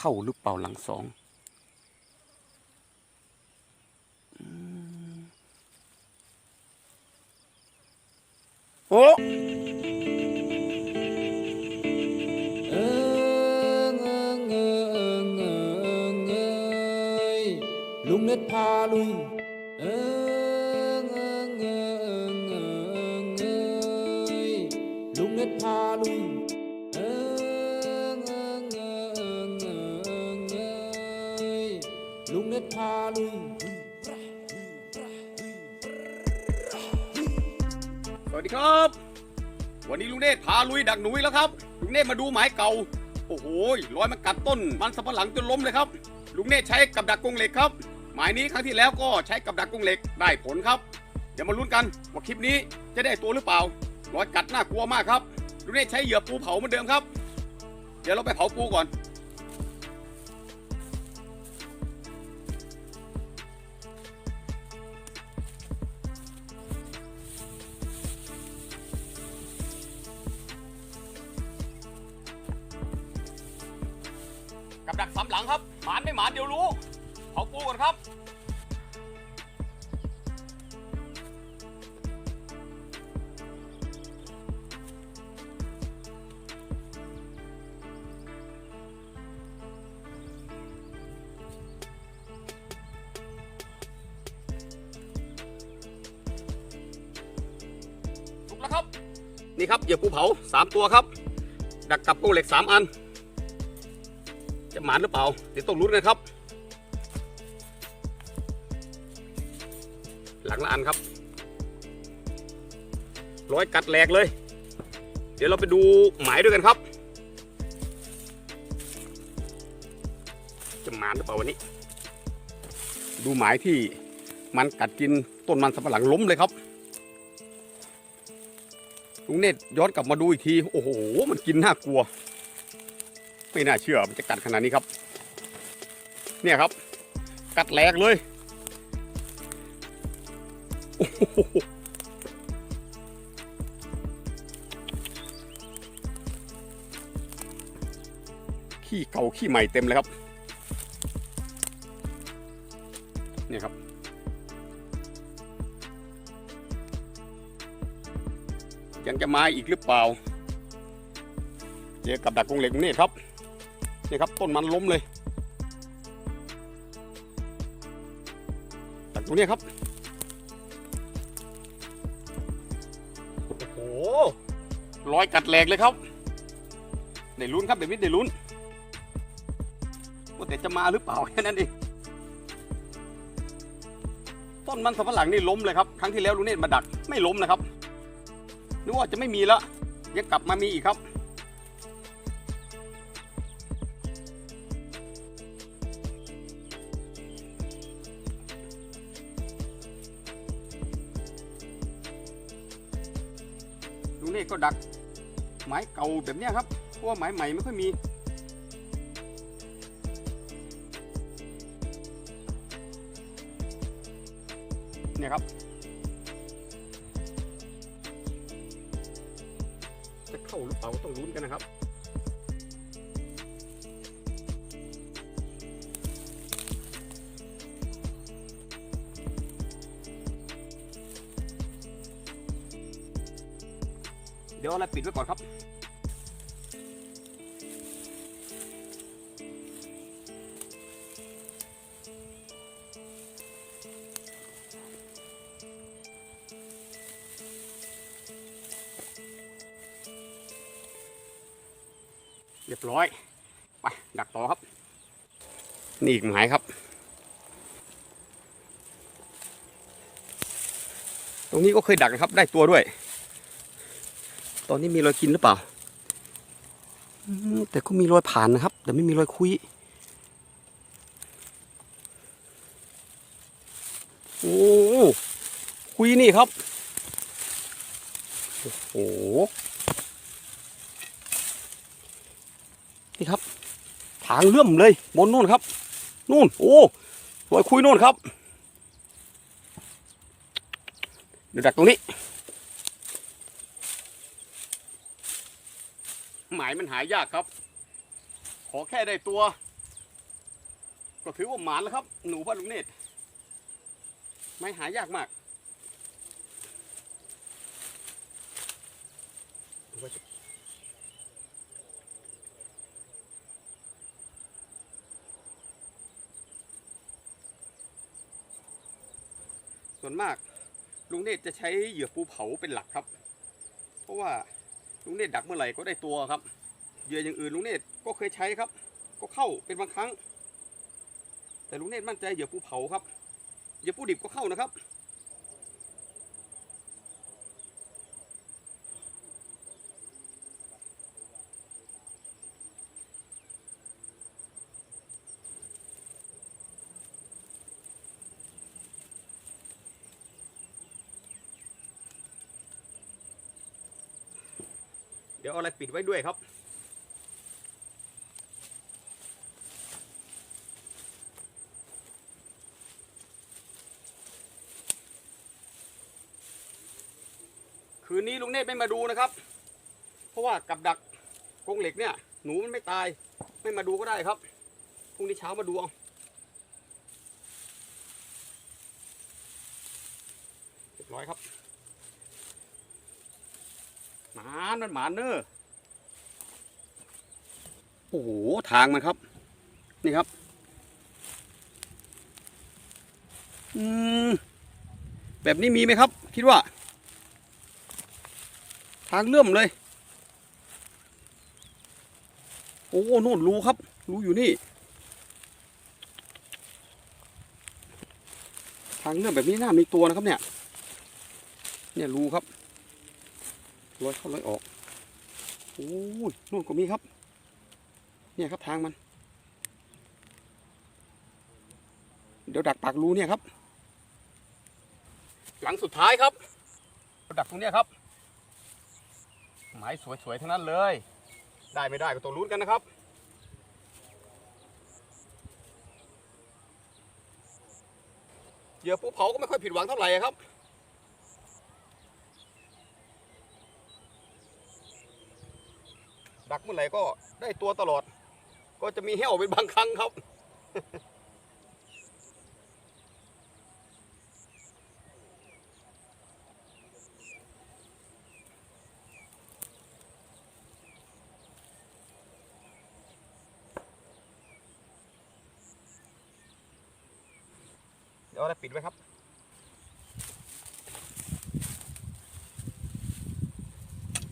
เข้าหรือเปล่าหลังสองโอ้ ดีครับ วันนี้ลุงเนตรพาลุยดักหนุยแล้วครับ ลุงเนตรมาดูหมายเก่า โอ้โหรอยมันกัดต้น มันสับปะหลังจนล้มเลยครับ ลุงเนตรใช้กับดักกรงเหล็กครับ หมายนี้ครั้งที่แล้วก็ใช้กับดักกรงเหล็กได้ผลครับ เดี๋ยวมาลุ้นกันว่าคลิปนี้จะได้ตัวหรือเปล่า รอยกัดน่ากลัวมากครับ ลุงเนตรใช้เหยื่อปูเผาเหมือนเดิมครับ เดี๋ยวเราไปเผาปูก่อน กับดักสำหลังครับหมานไม่หมานเดี๋ยวรู้เผาปูก่อนครับสุกแล้วครับนี่ครับเหยื่อปูเผาสามตัวครับ ดักกับกรงเหล็กสามอัน จะหมานหรือเปล่า เดี๋ยวต้องลุ้นกันครับ หลังละอันครับ ร้อยกัดแหลกเลย เดี๋ยวเราไปดูหมายด้วยกันครับ จะหมานหรือเปล่าวันนี้ ดูหมายที่มันกัดกินต้นมันสับปะหลังล้มเลยครับลุงเนตรย้อนกลับมาดูอีกที โอ้โห มันกินน่ากลัว ไม่น่าเชื่อมันจะกัดขนาดนี้ครับ เนี่ยครับ กัดแหลกเลยขี้เก่าขี้ใหม่เต็มเลยครับ เนี่ยครับ ยังจะมาอีกหรือเปล่า เจอกับดักกรงเหล็กนี่ครับ นี่ครับต้นมันล้มเลยดักตรงนี้ครับโอ้โหรอยกัดแหลกเลยครับได้ลุ้นครับเดวิดได้ลุ้นว่าแต่จะมาหรือเปล่าแค่นั้นเองต้นมันสับปะหลังนี่ล้มเลยครับครั้งที่แล้วลุงเนตรมาดักไม่ล้มนะครับนึกว่าจะไม่มีแล้วยังกลับมามีอีกครับ เนตรก็ดักไม้เก่าแบบนี้ครับเพราะว่าไม้ใหม่ไม่ค่อยมี เนี่ยครับ จะเข้าหรือเปล่าต้องลุ้นกันนะครับ ยวเอาปิดไว้ก่อนครับ เรียบร้อย ไป ดักต่อครับ นี่อีกหมายครับตรงนี้ก็เคยดักนะครับ ได้ตัวด้วย ตอนนี้มีรอยกินหรือเปล่าแต่ก็มีรอยผ่านนะครับ แต่ไม่มีรอยคุยโอ้คุยนี่ครับ โอ้โห นี่ครับ ทางเลื่อมเลยบนนู่นครับ นู่น โอ้รอยคุยนู่นครับ เดี๋ยวดักตรงนี้ หมายมันหายากครับ ขอแค่ได้ตัว ก็ถือว่าหมานแล้วครับ หนูบ้านลุงเนตรไม้หายากมากสิส่วนมากลุงเนตรจะใช้เหยื่อปูเผาเป็นหลักครับ เพราะว่าลุงเนตรดักเมื่อไหร่ก็ได้ตัวครับ เหยื่ออย่างอื่นลุงเนตรก็เคยใช้ครับ ก็เข้าเป็นบางครั้ง แต่ลุงเนตรมั่นใจเหยื่อปูเผาครับเหยื่อปูดิบก็เข้านะครับเดี๋ยวเอาอะไรปิดไว้ด้วยครับ คืนนี้ลุงเนตรไม่มาดูนะครับ เพราะว่ากับดักกรงเหล็กเนี่ย หนูมันไม่ตาย ไม่มาดูก็ได้ครับพรุ่งนี้เช้ามาดูเอาเรียบร้อยครับ หมานมันหมานเนอะโอ้โหทางมันครับ นี่ครับ อืมแบบนี้มีไหมครับ คิดว่า ทางเลื่อมเลย โอ้โน่นรูครับ รูอยู่นี่ ทางเลื่อมแบบนี้น่ามีตัวนะครับเนี่ย เนี่ยรูครับร้อยเข้าร้อยออก โอ้ยนู่นก็มีครับ เนี่ยครับทางมัน เดี๋ยวดักปากรูเนี่ยครับ หลังสุดท้ายครับดักตรงเนี้ยครับ หมายสวยๆทั้งนั้นเลย ได้ไม่ได้ก็ต้องลุ้นกันนะครับ เหยื่อปูเผาก็ไม่ค่อยผิดหวังเท่าไหร่ครับดักเมื่อไหร่ก็ได้ตัวตลอด ก็จะมีแห้วเป็นบางครั้งครับ เดี๋ยวเราปิดไว้ครับ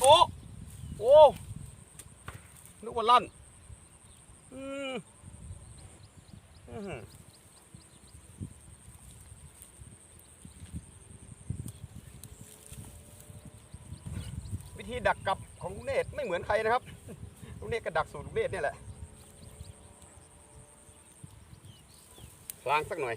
โอ้โอ้นึกว่าลั่นอืมอื้อหือวิธีดักกับของลุงเนตไม่เหมือนใครนะครับลุงเนตก็ดักสูตรลุงเนตเนี่ยแหละพลางสักหน่อย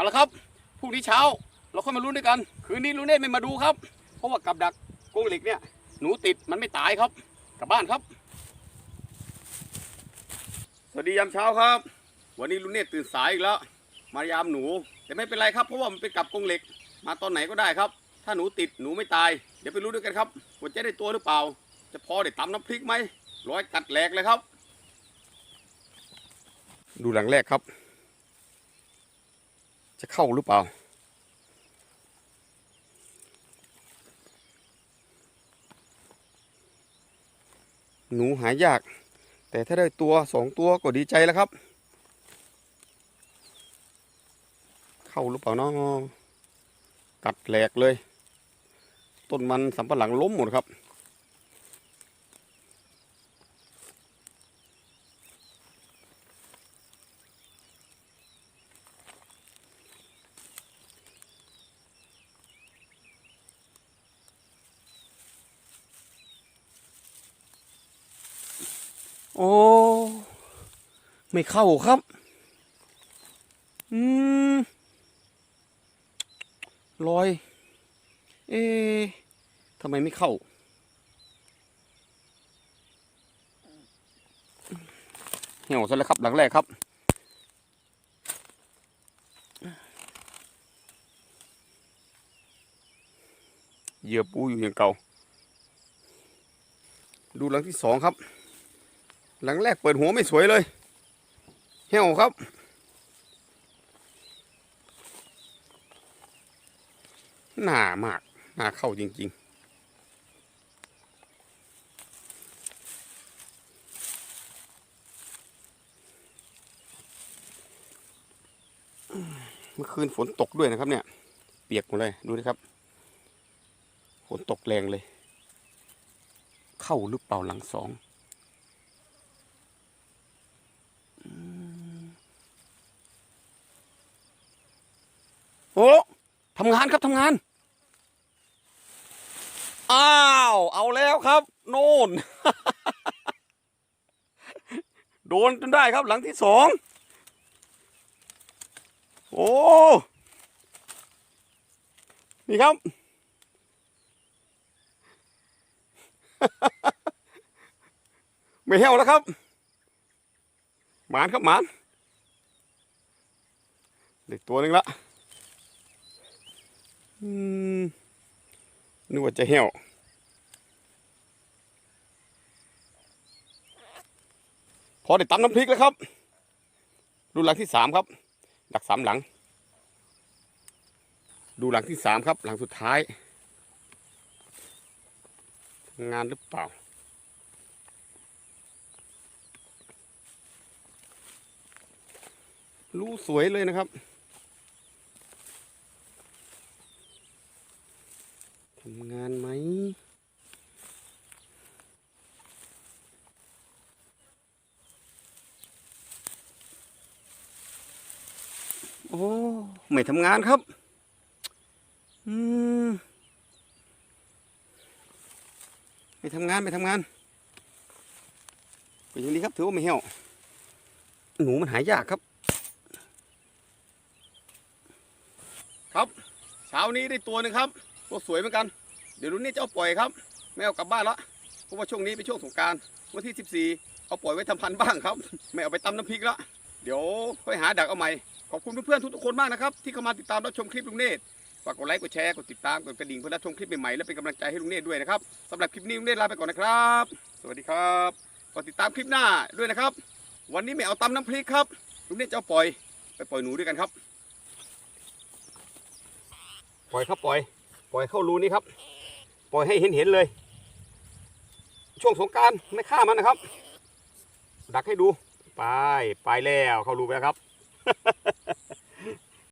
เอาละครับพรุ่งนี้เช้าเราค่อยมาลุ้นด้วยกัน คืนนี้ลุงเนตรไม่มาดูครับ เพราะว่ากับดักกรงเหล็กเนี่ย หนูติดมันไม่ตายครับ กลับบ้านครับ สวัสดียามเช้าครับ วันนี้ลุงเนตรตื่นสายอีกแล้ว มายามหนู แต่ไม่เป็นไรครับ เพราะว่ามันเป็นกับกรงเหล็ก มาตอนไหนก็ได้ครับ ถ้าหนูติดหนูไม่ตาย เดี๋ยวไปรู้ด้วยกันครับว่าจะได้ตัวหรือเปล่า จะพอได้ตำน้ำพริกไหมร้อยกัดแหลกเลยครับ ดูหลังแรกครับ จะเข้าหรือเปล่า หนูหายาก แต่ถ้าได้ตัวสองตัวก็ดีใจแล้วครับ เข้าหรือเปล่าเนาะกัดแหลกเลย ต้นมันสำปะหลังล้มหมดครับ ไม่เข้าครับ อืมลอย เอ๊ทำไมไม่เข้า เหี่ยวซะแล้วครับ หลังแรกครับเหยื่อปูอยู่อย่างเก่า ดูหลังที่สองครับ หลังแรกเปิดหัวไม่สวยเลย เหี่ยวครับ หนามาก หนาเข้าจริง ๆเมื่อคืนฝนตกด้วยนะครับ เนี่ย เปียกหมดเลยดูนะครับ ฝนตกแรงเลย เข้าหรือเปล่าหลังสองอืมโอ้ทำงานครับทำงาน อ้าว เอาแล้วครับ โน่น โดนจนได้ครับหลังที่สอง โอ้ นี่ครับ ไม่เหี่ยวแล้วครับ หมานครับหมานเด็กตัวหนึ่งละ นึกว่าจะเหี่ยวพอได้ตำน้ำพริกแล้วครับรุ่นหลังที่สามครับ ดักสามหลัง ดูหลังที่สามครับ หลังสุดท้าย งานหรือเปล่ารู้สวยเลยนะครับ ทำงานไหมโอ้ ไม่ทำงานครับ อืม ไม่ทำงาน ไม่ทำงาน เป็นอย่างนี้ครับ ถือว่าไม่เหี่ยว หนูมันหายยากครับ ครับ เช้านี้ได้ตัวหนึ่งครับ ตัวสวยเหมือนกัน เดี๋ยวรุ่นนี้จะเอาปล่อยครับไม่เอากลับบ้านละเพราะว่าช่วงนี้เป็นช่วงสงการวันที่ 14 เอาปล่อยไว้ทำพันธุ์บ้างครับ ไม่เอาไปตำน้ำพริกละเดี๋ยวค่อยหาดักเอาใหม่ ขอบคุณเพื่อนๆทุกๆคนมากนะครับ ที่เข้ามาติดตามรับชมคลิปลุงเนตรฝากกดไลค์กดแชร์กดติดตามกดกระดิ่งเพื่อรับชมคลิปใหม่ๆและเป็นกำลังใจให้ลุงเนตรด้วยนะครับสำหรับคลิปนี้ลุงเนตรลาไปก่อนนะครับ สวัสดีครับกดติดตามคลิปหน้าด้วยนะครับ วันนี้ไม่เอาตำน้ำพริกครับลุงเนตรจะเอาปล่อย ไปปล่อยหนูด้วยกันครับ ปล่อยครับปล่อย ปล่อยเข้ารูนี้ครับ ปล่อยให้เห็นเห็นเลย ช่วงสงการไม่ฆ่ามันนะครับ ดักให้ดู ไป ไปแล้วเข้ารูไปแล้วครับ